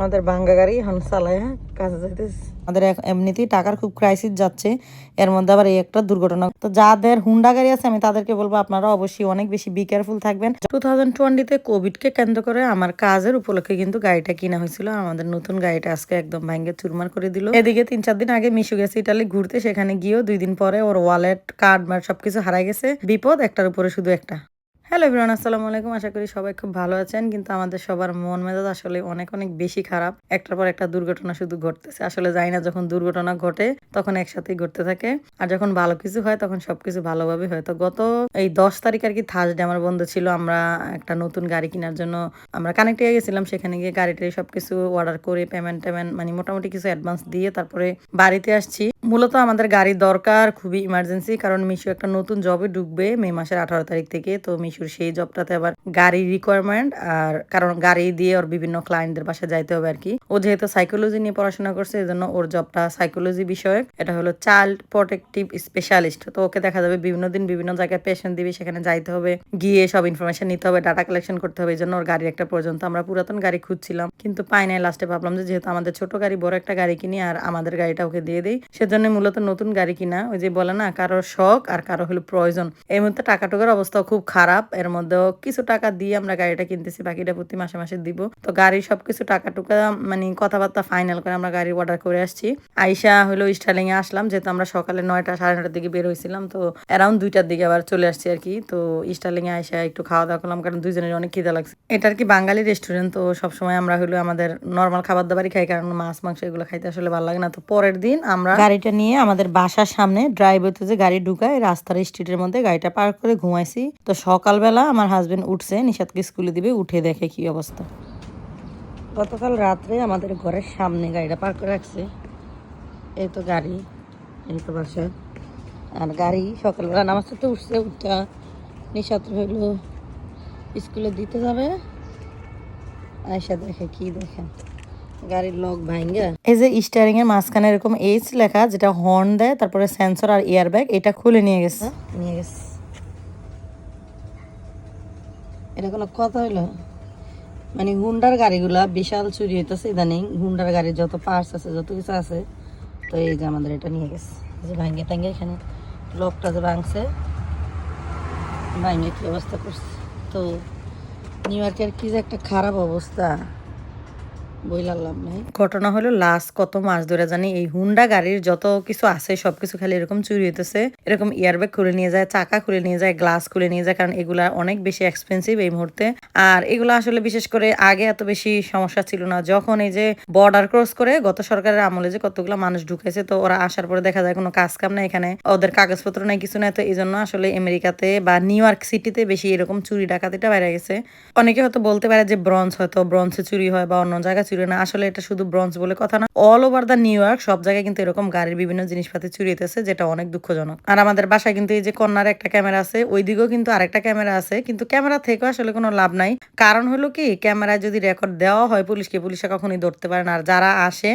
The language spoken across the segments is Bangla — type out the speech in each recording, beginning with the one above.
আমাদের ভাঙ্গা গাড়ি, এখন চালায় হ্যাঁ কাজে যাইতেছে। আমাদের এমনিতেই টাকার খুব ক্রাইসিস যাচ্ছে, এর মধ্যে আবার এই একটা দুর্ঘটনা। তো যাদের হুন্ডা গাড়ি আছে, আমি তাদেরকে বলব, আপনারা অবশ্যই অনেক বেশি বি কেয়ারফুল থাকবেন। টু থাউজেন্ড টোয়েন্টিতে কোভিডকে কেন্দ্র করে আমার কাজের উপলক্ষে কিন্তু গাড়িটা কিনা হয়েছিল। আমাদের নতুন গাড়িটা আজকে একদম ভাঙ্গে চুরমার করে দিল। এদিকে তিন চার দিন আগে মিশু গেছে ইটালি ঘুরতে। সেখানে গিয়েও দুই দিন পরে ওর ওয়ালেট কার্ড সবকিছু হারাই গেছে। বিপদ একটার উপরে শুধু একটা। হ্যালো এভরিওয়ান, আসসালামু আলাইকুম। আশা করি সবাই খুব ভালো আছেন, কিন্তু আমাদের সবার মন মেজাজ আসলে অনেক অনেক বেশি খারাপ। একটার পর একটা দুর্ঘটনা শুধু ঘটতেছে। আসলে যাই না যখন দুর্ঘটনা ঘটে, তখন একসাথেই ঘটতে থাকে। আর যখন ভালো কিছু হয়, তখন সবকিছু ভালোভাবে হয়। তো গত এই দশ তারিখ আর কি থার্সডে আমার বন্ধ ছিল, আমরা একটা নতুন গাড়ি কেনার জন্য আমরা কানেক্টে গেছিলাম। সেখানে গিয়ে গাড়িটা সবকিছু অর্ডার করে পেমেন্ট টেমেন্ট মানে মোটামুটি কিছু অ্যাডভান্স দিয়ে তারপরে বাড়িতে আসছি। মূলত আমাদের গাড়ি দরকার খুবই ইমার্জেন্সি কারণ মিশু একটা নতুন জবে ঢুকবে মে মাসের আঠারো তারিখ থেকে। তো মিশুর সেই জবটাতে আবার গাড়ি রিকোয়ারমেন্ট আর কারণ গাড়ি দিয়ে ওর বিভিন্ন ক্লায়েন্টদের বাসায় যাইতে হবে আর কি। ও যেহেতু সাইকোলজি নিয়ে পড়াশোনা করছে এই জন্য ওর জবটা সাইকোলজি বিষয়ক। এটা হলো চাইল্ড প্রোটেক্টিভ স্পেশালিস্ট তো ওকে দেখা যাবে বিভিন্ন দিন বিভিন্ন জায়গায় পেশেন্ট দিবে, সেখানে যাইতে হবে, গিয়ে সব ইনফরমেশন নিতে হবে ডাটা কালেকশন করতে হবে এই জন্য ওর গাড়ির একটা পর্যন্ত আমরা পুরাতন গাড়ি খুঁজছিলাম। কিন্তু পাই নাই লাস্টে ভাবলাম যে যেহেতু আমাদের ছোট গাড়ি, বড় একটা গাড়ি কিনি আর আমাদের গাড়িটা ওকে দিয়ে দিই সেজন্য মূলত নতুন গাড়ি কিনা, ওই যে বলে না কারোর শখ আর কারও হলো প্রয়োজন। এই মুহূর্তে টাকা টুকার অবস্থাও খুব খারাপ, এর মধ্যেও কিছু টাকা দিয়ে আমরা গাড়িটা কিনতেছি, বাকিটা প্রতি মাসে মাসে দিব। তো গাড়ির সবকিছু টাকা টুকা মানে কথাবার্তা ফাইনাল করে আমরা গাড়ি অর্ডার করে আসছি। আইসা হলো স্টার্লিং এ আসলাম, যেহেতু আমরা সকালে নয়টা, সাড়ে নটার দিকে বের হয়েছিলাম, তো অ্যারাউন্ড দুইটার দিকে আবার চলে আসছি আর কি। তো স্টার্লিং এ আইসা একটু খাওয়া দাওয়া করলাম, কারণ দুইজনের অনেক খিদা লাগছে। এটা আর কি বাঙালি রেস্টুরেন্ট তো সবসময় আমরা হলো আমাদের নর্মাল খাবার দাবারই খাই, কারণ মাছ, মাংস এগুলো খাইতে আসলে ভালো লাগে না। তো পরের দিন আমরা গাড়িটা নিয়ে আমাদের বাসার সামনে ড্রাইভার যে গাড়ি ঢুকায়, রাস্তার স্ট্রিটের মধ্যে গাড়িটা পার্ক করে ঘুমাইছি। তো সকালবেলা আমার হাজবেন্ড উঠছে, নিষাদকে স্কুলে দিবে, উঠে দেখে কি অবস্থা। গতকাল রাত্রে আমাদের ঘরের সামনে গাড়িটা পার্ক করে রাখছে। এই তো গাড়ি, এই তো বাসা। আর গাড়ি সকালবেলা নামাজ তো উঠছে উঠটা নিশাদ হইল স্কুলে দিতে যাবে? আয়সা দেখে কি দেখে। গাড়ির লক ভাঙ্গা এই যে এর মাঝখানে এরকম এইচ লেখা যেটা হর্ন দেয় তারপরে সেন্সর আর এয়ার ব্যাগ এটা খুলে নিয়ে গেছে। নিয়ে গেছে। এটা কোনো কথা হইল? মানে হুন্ডার গাড়িগুলা বিশাল চুরি হইতেছে ইদানিং। হুন্ডার গাড়ির যত পার্টস আছে যত কিছু আছে তো এই যে আমাদের এটা নিয়ে গেছে। যে ভাঙ্গে টাঙ্গে এখানে লকটা যে ভাঙছে ভাঙ্গে কি অবস্থা করছে? তো নিউ ইয়র্কের কি যে একটা খারাপ অবস্থা। ঘটনা হলো লাস্ট কত মাস ধরে জানি এই হুন্ডা গাড়ির যত কিছু আছে, সবকিছু খালি এরকম চুরি হইতেছে। এরকম ইয়ারব্যাগ খুলে নিয়ে যায়, চাকা খুলে নিয়ে যায় গ্লাস খুলে নিয়ে যায়, কারণ এগুলা অনেক বেশি এক্সপেন্সিভ এই মুহূর্তে। আর এগুলো আসলে বিশেষ করে আগে এত বেশি সমস্যা ছিল না। যখন এই যে বর্ডার ক্রস করে গত সরকারের আমলে যে কতগুলো মানুষ ঢুকেছে তো ওরা আসার পরে দেখা যায় কোনো কাজ কাম নাই এখানে, ওদের কাগজপত্র নাই, কিছু নাই। তো এই জন্য আসলে আমেরিকাতে বা নিউ ইয়র্ক সিটিতে বেশি এরকম চুরি ডাকাতিটা বাইরে গেছে। অনেকে হয়তো বলতে পারে যে ব্রঞ্জ হয়তো ব্রঞ্জে চুরি হয় বা অন্য জায়গায় চুরি না। আসলে এটা শুধু ব্রঞ্জ বলে কথা না all over the New York সব জায়গায় কিন্তু এরকম গাড়ির বিভিন্ন জিনিসপাতি চুরি হইতেছে যেটা অনেক দুঃখজনক। আর আমাদের বাসায় কিন্তু এই যে কন্যার একটা ক্যামেরা আছে ওই দিকেও কিন্তু আরেকটা ক্যামেরা আছে, কিন্তু ক্যামেরা থেকেও আসলে কোনো লাভ নাই। কারণ হলো কি, ক্যামেরায় যদি রেকর্ড দেওয়া হয়, পুলিশকে পুলিশে কখনই ধরতে পারে না। আর যারা আসে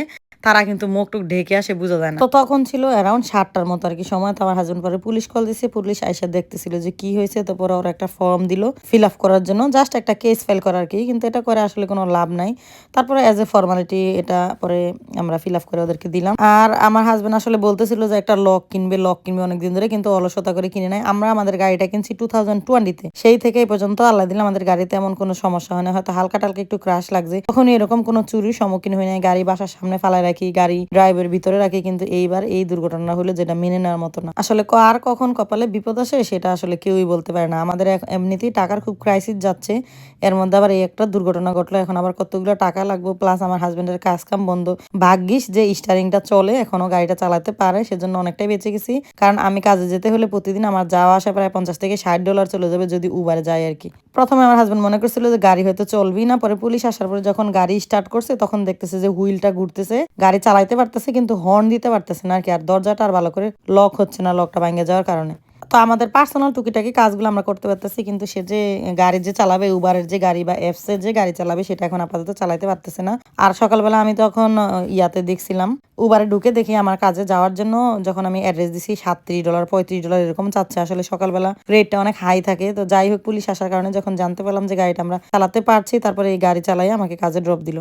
তারা কিন্তু মুখ টুক ঢেকে আসে, বোঝা যায় না। তো তখন ছিল অ্যারাউন্ড সাতটার মতো আর কি সময়, তো আমার হাজবেন্ড পরে পুলিশ কল দিছে, পুলিশ আইসা দেখতেছিল যে কি হয়েছে, তো ওরা একটা ফর্ম দিল ফিল আপ করার জন্য। জাস্ট একটা কেস ফাইল করার কি কিন্তু এটা করে আসলে কোনো লাভ নাই। তারপরে অ্যাজ এ ফর্মালিটি এটা পরে আমরা ফিল করে ওদেরকে দিলাম। আর আমার হাজবেন্ড আসলে বলতেছিল যে একটা লক কিনবে লক কিনবে অনেকদিন ধরে, কিন্তু অলসতা করে কিনে নেয় আমরা আমাদের গাড়িটা কিনছি টু থাউজেন্ড টোয়েন্টিতে সেই থেকে এই পর্যন্ত আল্লাহ দিলে আমাদের গাড়িতে এমন কোনো সমস্যা হয় না। হয়তো হালকা টালকা একটু ক্রাশ লাগছে। তখন এরকম কোনো চুরির সম্মুখীন হয় নাই, গাড়ি বাসার সামনে ফালায় রাখি, গাড়ি ড্রাইভের ভিতরে রাখি, কিন্তু এইবার এই দুর্ঘটনা হলো যেটা মেনে নেওয়ার মতো না। আসলে আর কখন কপালে বিপদ আসে সেটা আসলে কেউই বলতে পারে না। আমাদের এমনিতেই টাকার খুব ক্রাইসিস যাচ্ছে। এর মধ্যে আবার এই একটা দুর্ঘটনা ঘটলো। এখন আবার কতগুলো টাকা লাগবে? প্লাস আমার হাজবেন্ডের কাজ কাম বন্ধ। ভাগ্যিস যে স্টারিংটা চলে, এখনও গাড়িটা চালাতে পারে, সেজন্য অনেকটাই বেঁচে গেছি। কারণ আমি কাজে যেতে হলে প্রতিদিন আমার যাওয়া আসা প্রায় পঞ্চাশ থেকে ষাট ডলার চলে যাবে যদি উবারে যায় আর কি। প্রথমে আমার হাজবেন্ড মনে করছিল যে গাড়ি হয়তো চলবি না। পরে পুলিশ আসার পরে যখন গাড়ি স্টার্ট করছে, তখন দেখতেছে যে হুইলটা ঘুরতেছে। গাড়ি চালাইতে পারতেছে, কিন্তু হর্ন দিতে পারতেছে না আর কি আর দরজাটা আর ভালো করে লক হচ্ছে না লকটা ভাঙে যাওয়ার কারণে। তো আমাদের পার্সোনাল টুকিটাকি কাজগুলো আমরা করতে পারতেছি, কিন্তু সে যে গাড়ি যে চালাবে উবারের যে গাড়ি বা এফস এর যে গাড়ি চালাবে, সেটা এখন আপাতত চালাইতে পারতেছে না। আর সকালবেলা আমি তখন ইয়াতে দেখছিলাম উবারে ঢুকে দেখি আমার কাজে যাওয়ার জন্য যখন আমি অ্যাড্রেস দিছি, সাতত্রিশ ডলার পঁয়ত্রিশ ডলার এরকম চাচ্ছে। আসলে সকালবেলা রেটটা অনেক হাই থাকে। তো যাই হোক, পুলিশ আসার কারণে যখন জানতে পারলাম যে গাড়িটা আমরা চালাতে পারছি, তারপরে এই গাড়ি চালাই আমাকে কাজে ড্রপ দিল।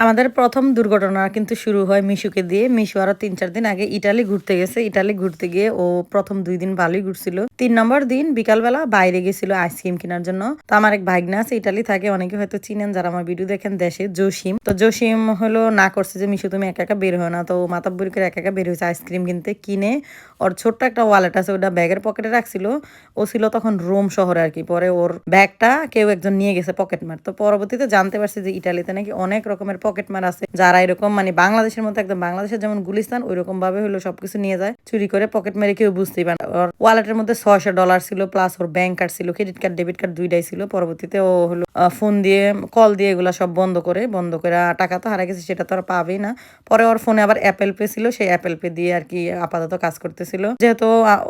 আমাদের প্রথম দুর্ঘটনা কিন্তু শুরু হয় মিশুকে দিয়ে। মিশু আরও তিন, চার দিন আগে ইটালি ঘুরতে গেছে। ইটালি ঘুরতে গিয়ে ও প্রথম দুই দিন ভালোই ঘুরছিল। তিন নম্বর দিন বিকালবেলা বাইরে গেছিল আইসক্রিম কেনার জন্য। তো আমার এক ভাগনা আছে, ইটালি থাকে, অনেকে হয়তো চিনেন, যারা আমার ভিডিও দেখেন, দেশে জসিম। তো জসিম হলো না করছে যে, মিশু তুমি একা একা বের হয় না। তো বুড়ি করে একা একা বের হয়েছে আইসক্রিম কিনতে, কিনে ওর ছোট্ট একটা ওয়ালেট আছে, ওটা ব্যাগের পকেটে রাখছিল। ও ছিল তখন রোম শহরে আর কি। পরে ওর ব্যাগটা কেউ একজন নিয়ে গেছে পকেট মার। তো পরবর্তীতে জানতে পারছি যে, ইটালিতে নাকি অনেক রকমের পকেট মার আছে। যারা এরকম মানে বাংলাদেশের মতো একদম বাংলাদেশের যেমন গুলিস্তান ওই রকম ভাবে হলো সবকিছু নিয়ে যায়। চুরি করে পকেট মেরে কেউ বুঝতেই পারে ওর ওয়ালেটের মধ্যে ছয়শো ডলার ছিল, প্লাস ওর ব্যাংক কার্ড ছিল, ক্রেডিট কার্ড, ডেবিট কার্ড দুইটাই ছিল। পরবর্তীতে ও হলো ফোন দিয়ে, কল দিয়ে এগুলা সব বন্ধ করে বন্ধ করে টাকা তো হারা গেছে, সেটা তো আর পাবেই না। পরে ওর ফোনে আবার অ্যাপেল পে ছিল, সেই অ্যাপেল পে দিয়ে আর কি আপাতত কাজ করতেছিল। যেহেতু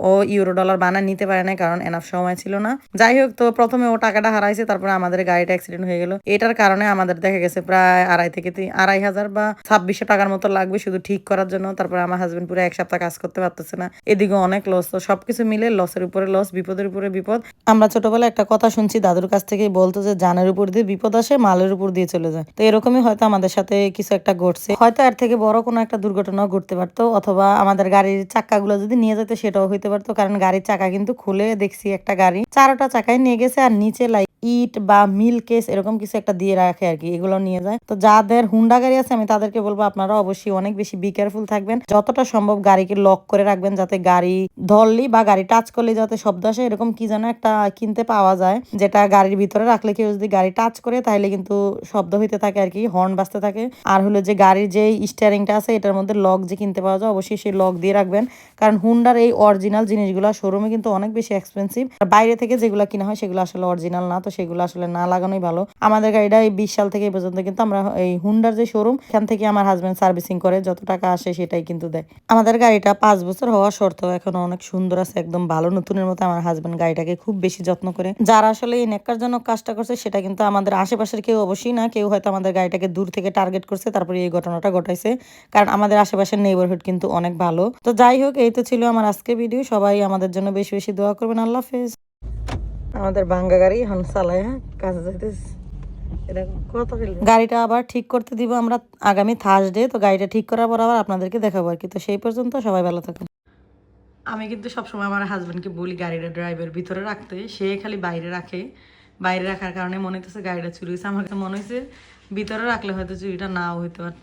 ও ইউরো ডলার বানা নিতে পারে না কারণ এনাফ সময় ছিল না। যাই হোক, তো প্রথমে ও টাকাটা হারাইছে, তারপরে আমাদের গাড়িটা অ্যাক্সিডেন্ট হয়ে গেল। এটার কারণে আমাদের দেখা গেছে প্রায় আড়াই থেকে তিন- আড়াই হাজার বা ছাব্বিশশো টাকার মতো লাগবে শুধু ঠিক করার জন্য। তারপরে আমার হাজবেন্ড পুরো এক সপ্তাহ কাজ করতে পারতেছে না। এদিকে অনেক লস তো সবকিছু মিলে লসের উপরে লস বিপদের উপরে বিপদ। আমরা ছোটবেলায় একটা কথা শুনছি, দাদুর কাছ থেকে বলতো যে, জানের উপর দিয়ে বিপদ আসে, মালের উপর দিয়ে চলে যায়। তো এরকমই হয়তো আমাদের সাথে কিছু একটা ঘটছে। হয়তো এর থেকে বড় কোনো একটা দুর্ঘটনাও ঘটতে পারতো, অথবা আমাদের গাড়ির চাক্কাগুলো যদি নিয়ে যেত, সেটাও হইতে পারতো। কারণ গাড়ির চাকা কিন্তু খুলে দেখছি একটা গাড়ি, চারোটা চাকায় নিয়ে গেছে আর নিচে লাইক ইট বা মিল কেস এরকম কিছু একটা দিয়ে রাখে আর কি, এগুলো নিয়ে যায়। তো যাদের হুন্ডা গাড়ি আছে, আমি তাদেরকে বলব আপনারা অবশ্যই অনেক বেশি বি কেয়ারফুল থাকবেন। যতটা সম্ভব গাড়িকে লক করে রাখবেন যাতে গাড়ি ধরলি বা গাড়ি টাচ করলে যাতে শব্দ আসে এরকম কি যেন একটা কিনতে পাওয়া যায়, যেটা গাড়ির ভিতরে রাখলে কেউ যদি গাড়ি টাচ করে তাহলে কিন্তু শব্দ হইতে থাকে আর কি হর্ন বাজতে থাকে। আর হলো যে গাড়ির যে স্টিয়ারিংটা আছে, এটার মধ্যে লক যে কিনতে পাওয়া যায়, অবশ্যই সেই লক দিয়ে রাখবেন। কারণ হুন্ডার এই অরিজিনাল জিনিসগুলো শোরুমে কিন্তু অনেক বেশি এক্সপেন্সিভ আর বাইরে থেকে যেগুলো কিনা হয়, সেগুলো আসলে অরিজিনাল না। তো সেগুলো আসলে না লাগানোই ভালো। আমাদের গাড়িটা এই বিশ সাল থেকে এই পর্যন্ত কিন্তু আমরা এই হুন্ডার যে শোরুম এখান থেকে আমার হাজবেন্ড সার্ভিসিং করে, যত টাকা আসে সেটাই কিন্তু দেয়। আমাদের গাড়িটা পাঁচ বছর হওয়া সত্ত্বেও এখনও অনেক সুন্দর আছে, একদম ভালো নতুনের মতো আমার হাজবেন্ড গাড়িটাকে খুব বেশি যত্ন করে। যারা আসলে এই নেককারজনক কাজটা করছে, সেটা কিন্তু আমাদের আশেপাশের কেউ অবশ্যই না, কেউ হয়তো আমাদের গাড়িটাকে দূর থেকে টার্গেট করছে, তারপরে এই ঘটনাটা ঘটাইছে। কারণ আমাদের আশেপাশের নেইবারহুড কিন্তু অনেক ভালো। তো যাই হোক, এই তো ছিল আমার আজকে ভিডিও সবাই আমাদের জন্য বেশি বেশি দোয়া করবেন, আল্লাহ হাফেজ। আমাদের ভাঙ্গা গাড়ি হন চালায় হ্যাঁ? কাজে যাইতেছে। গাড়িটা আবার ঠিক করতে দিব আমরা আগামী থার্সডে তো গাড়িটা ঠিক করার পর আবার আপনাদেরকে দেখাবো আর কি। তো সেই পর্যন্ত সবাই ভালো থাকুন। আমি কিন্তু সবসময় আমার হাজব্যান্ডকে বলি গাড়িটা ড্রাইভের ভিতরে রাখতে। সে খালি বাইরে রাখে। বাইরে রাখার কারণে মনে হইতেছে গাড়িটা চুরি হয়েছে আমার কাছে মনে হয়েছে ভিতরে রাখলে হয়তো চুরিটা নাও হইতে পারত।